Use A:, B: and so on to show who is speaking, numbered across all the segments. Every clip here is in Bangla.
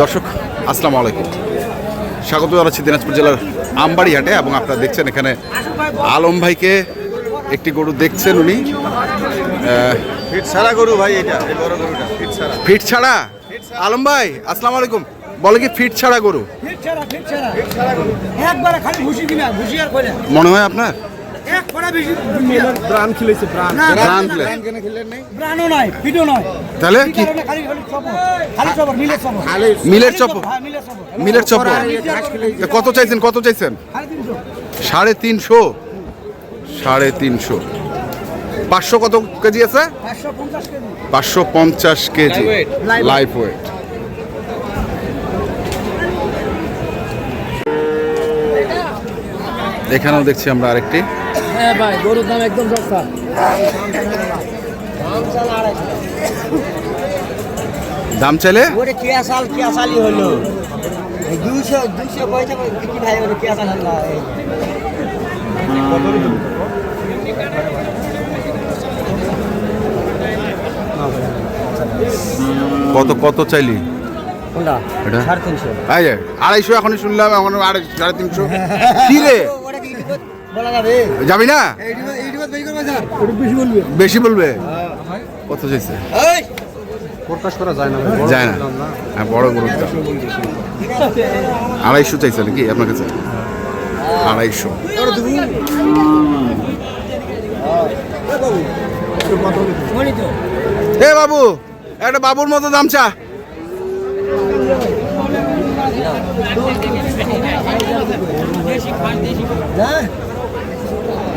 A: দর্শক আসসালামু আলাইকুম। স্বাগত জানাচ্ছি দিনাজপুর জেলার আমবাড়ি হাটে এবং আপনারা দেখছেন এখানে আলম ভাইকে একটি গরু দেখছেন উনি।
B: ফিট সারা গরু ভাই এটা বড় গরুটা ফিট
A: ছাড়া। আলম ভাই আসসালামু আলাইকুম। বলে কি ফিট ছাড়া গরু?
C: ফিট ছাড়া ফিট ছাড়া। একবারে খালি ভুসি দিনা ভুসি আর কইলা।
A: মনে হয় আপনার?
C: এক বেশি
B: খিলেছে
C: নয়
A: তাহলে
C: কি খালি খালি খালি মিলের সবর
A: মিলের চপ
C: হ্যাঁ মিলের
A: কত চাইছেন কত চাইছেন? সাড়ে তিনশো। সাড়ে তিনশো? পাঁচশো কত কেজি আছে?
C: পাঁচশো পঞ্চাশ কেজি।
A: পাঁচশো পঞ্চাশ কেজি। লাইফ ওয়েট এখানেও দেখছি আমরা আরেকটি।
C: হ্যাঁ ভাই গরুর দাম একদম সস্তা।
A: দাম চাইলে?
C: ওরে কেয়া সাল কেয়া সালই হলো। দুশো দুশো পয়সা কি ভাই ওরে কেয়া সাল হলো
A: কত কত চাইলি? আড়াইশো এখনই শুনলাম এখন আড়াই সাড়ে তিনশো। কি রে?
C: যাবে।
A: যাবি না?
C: বেশি বলবে।
A: বেশি বলবে? কত চাইছে?
B: প্রকাশ করা যায় না
A: যায় না। হ্যাঁ বড় দাম আড়াইশো চাইছে নাকি আপনার কাছে? আড়াইশো। এ বাবু একটা বাবুর মতো দাম চা।
C: হ্যাঁ।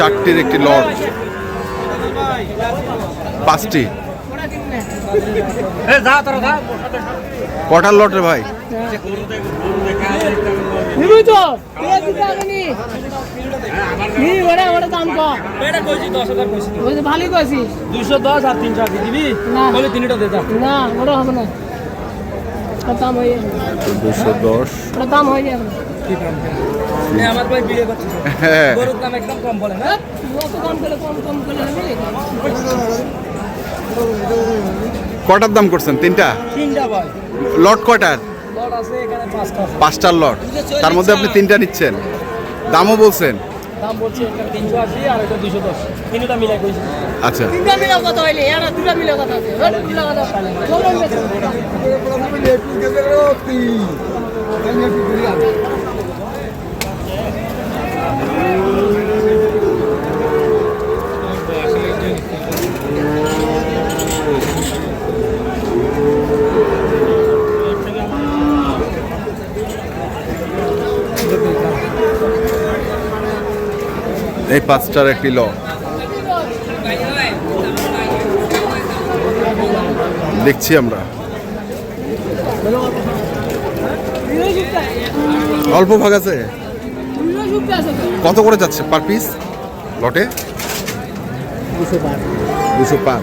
A: চারটির একটি লট পাঁচটি। কটার লট রে ভাই?
D: দশ দুশো দশ আর তিনশো আশি দিবি?
E: না।
D: বলে তিনটা দে
E: না ওটা হবে না। দাম হয়ে যাবে।
A: দুশো। দশ
E: দাম হয়ে যাবে।
D: আমার ভাই বিয়ে করছে।
A: হ্যাঁ।
D: গরুর দাম একদম কম বলে না?
E: অত দাম করে কম কম করে
A: কটার দাম করছেন? তিনটা?
D: তিনটা ভাই।
A: লট কটার
D: লট আছে এখানে পাঁচটা আছে।
A: পাঁচটার লট। তার মধ্যে আপনি তিনটা নিচ্ছেন। দামও বলছেন।
D: দাম বলছে একটা তিনশো আশি আর একটা দুশো দশ তিনটা মিলাই কইছি
A: আচ্ছা
E: তিনটা মিলে কত হইলে এরা দুটা মিলে কত আছে ওই মিলে কত চলুন বেশি।
A: এই পাঁচটার একটি ল। দেখছি আমরা। অল্প ভাগ আছে? কত করে যাচ্ছে পার পিস লটে? দুশো পাঁচ।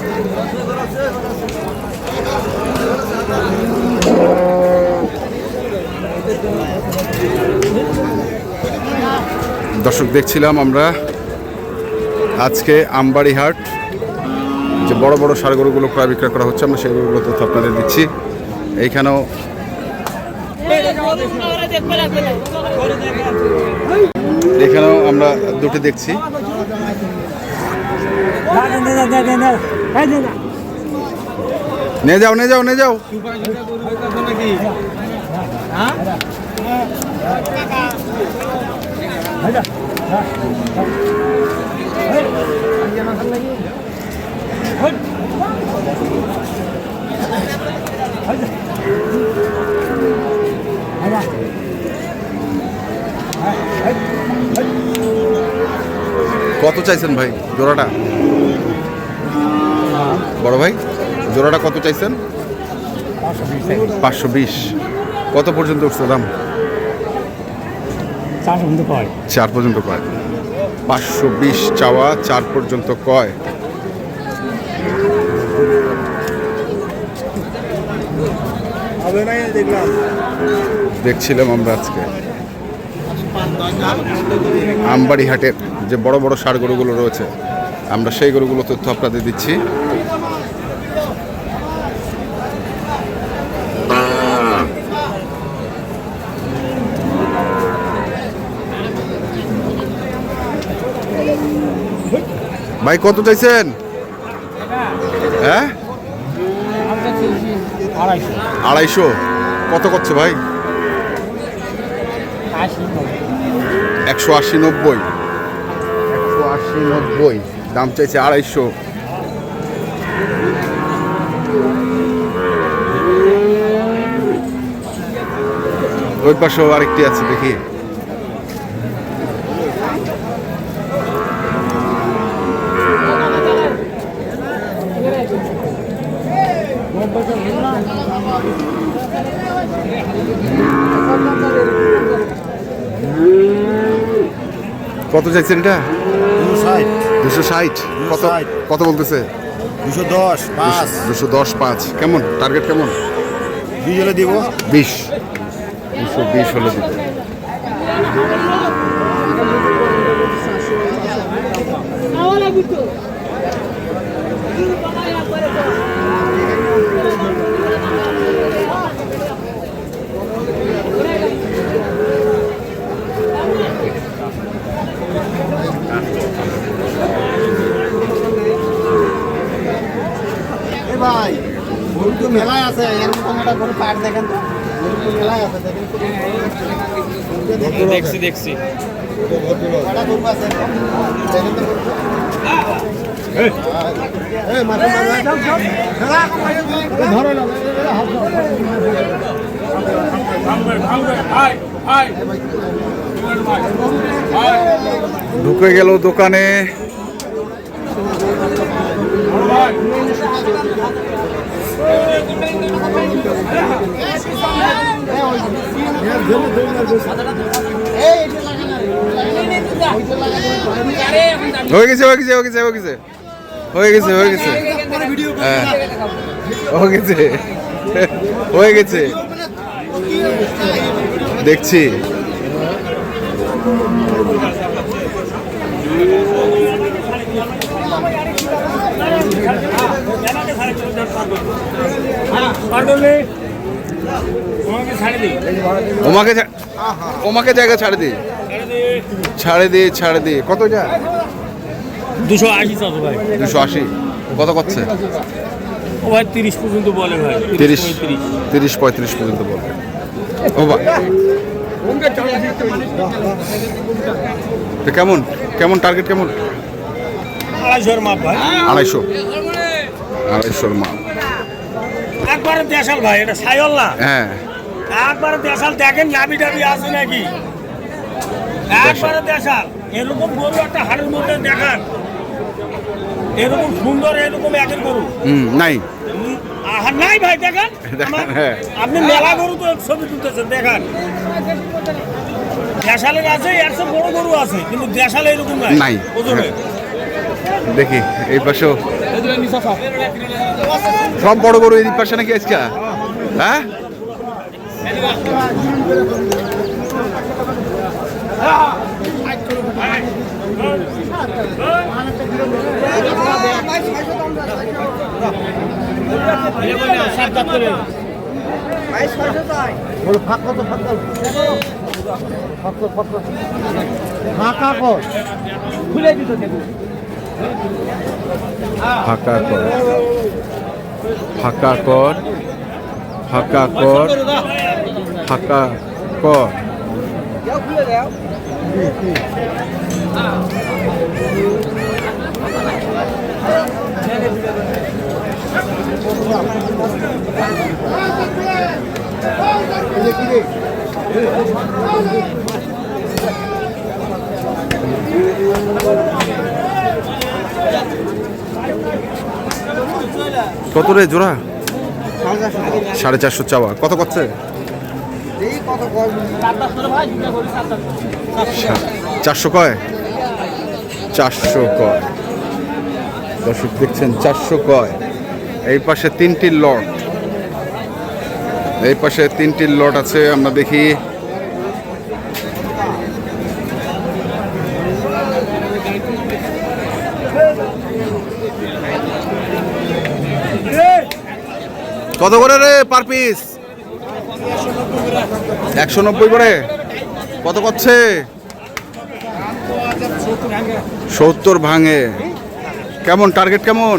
A: দর্শক, দেখছিলাম আমরা আজকে আমবাড়ি হাট যে বড় বড় সার গরুগুলো ক্রয় বিক্রয় করা হচ্ছে, আমরা সেগুলো তথ্য আপনাদের দিচ্ছি। এইখানেও
E: না
A: এখানেও আমরা দুটো দেখছি। নিয়ে যাও নিয়ে যাও নিয়ে যাও। কত চাইছেন ভাই জোড়াটা? বড় ভাই জোড়াটা কত চাইছেন? পাঁচশো বিশ। কত পর্যন্ত উঠছে দাম? চার পর্যন্ত কয় পাঁচশো বিশ চাওয়া চার পর্যন্ত কয় দেখছিলাম আমরা আজকে। আমবাড়ি হাটের যে বড় বড় সার গরুগুলো রয়েছে, আমরা সেই গরুগুলো তথ্য আপনাদের দিচ্ছি। ভাই কত চাইছেন? হ্যাঁ?
D: আড়াইশো।
A: কত করছে ভাই? একশো আশি নব্বই। একশো আশি নব্বই। দাম চাইছে আড়াইশো। ওই পাশেও আরেকটি আছে দেখি। কত চাইছেন এটা? দুশো ষাট। কত কত বলতেছে?
B: দুশো দশ পাঁচ।
A: দুশো দশ পাঁচ। কেমন? টার্গেট কেমন?
B: দুই হলে দিব।
A: বিশ। দুশো বিশ হলে দিতে
C: ভাই। গরু তো মেলায় আছে এরকম একটা গরু পাট দেখেন তো। গরু মেলায় আছে দেখেন
D: দেখছি দেখছি।
C: কটা গরু আছে? দেখেন তো। ধরো না।
A: ঢুকে গেল দোকানে। হয়ে গেছে হয়ে গেছে হয়ে গেছে হয়ে গেছে। হয়ে গেছে হয়ে গেছে। হ্যাঁ। হয়ে গেছে। হয়ে গেছে। দেখছি। ওমাকে ওমাকে জায়গা ছাড়ে দি। ছাড়ে দি। ছাড়ে দি কত যা
D: দুশো আশি ভাই।
A: দুশো আশি। কত করছে?
D: ও ভাই তিরিশ পর্যন্ত বলে ভাই।
A: তিরিশ।
D: তিরিশ
A: তিরিশ পঁয়ত্রিশ পর্যন্ত বলবে ও কেমন? কেমন টার্গেট কেমন?
D: আড়াইশোর মাপ ভাই।
A: আড়াইশো। আড়াইশোর মা
D: একবারে দেশাল ভাই এটা সাইল না।
A: হ্যাঁ।
D: একবারে দেশাল দেখেন নাবি টাবি আছে নাকি? একবারে দেশাল। এরকম গরু একটা হাড়ের মধ্যে দেখান। এরকম সুন্দর এরকম একের গরু।
A: হুম নাই।
D: নাই ভাই দেখান।
A: হ্যাঁ।
D: আপনি মেলা গরু তো ছবি তুলতেছেন দেখান। দেশালের আছে একশো বড় গরু আছে কিন্তু দেশালে এরকম নাই। ওজনে
A: দেখি এই পাশেও সব বড় গরু এই পাশে নাকি আজকে? হ্যাঁ?
C: ফাঁক কত, ফাঁক কত? ফাঁকা কর। ফাঁকা
A: কর। ফাঁকা কর। ফাঁকা কর। Thank you. কত রে জোড়া? সাড়ে চারশো চাওয়া। কত করছে? চারশো কয়? চারশো কয়। দর্শক দেখছেন, চারশো কয়। এই পাশে তিনটি লট। এই পাশে তিনটি লট আছে, আমরা দেখি। কত করে রে পার পিস একশো নব্বই করে। কত করছে? সত্তর ভাঙে। কেমন? টার্গেট কেমন?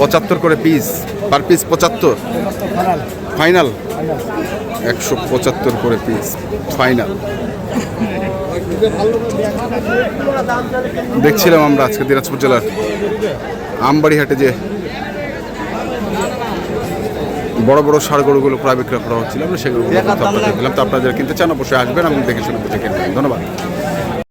A: পঁচাত্তর করে পিস পার পিস পঁচাত্তর। ফাইনাল একশো পঁচাত্তর করে পিস ফাইনাল দেখছিলাম আমরা আজকে দিনাজপুর জেলার আমবাড়ি হাটে যে বড় বড় সার গরুগুলো ক্রয় বিক্রয় করা হচ্ছিল আমরা সেগুলো দেখলাম তো আপনারা যারা কিনতে চান অবশ্যই আসবেন আমি দেখে শুনে বুঝে কিনবেন। ধন্যবাদ।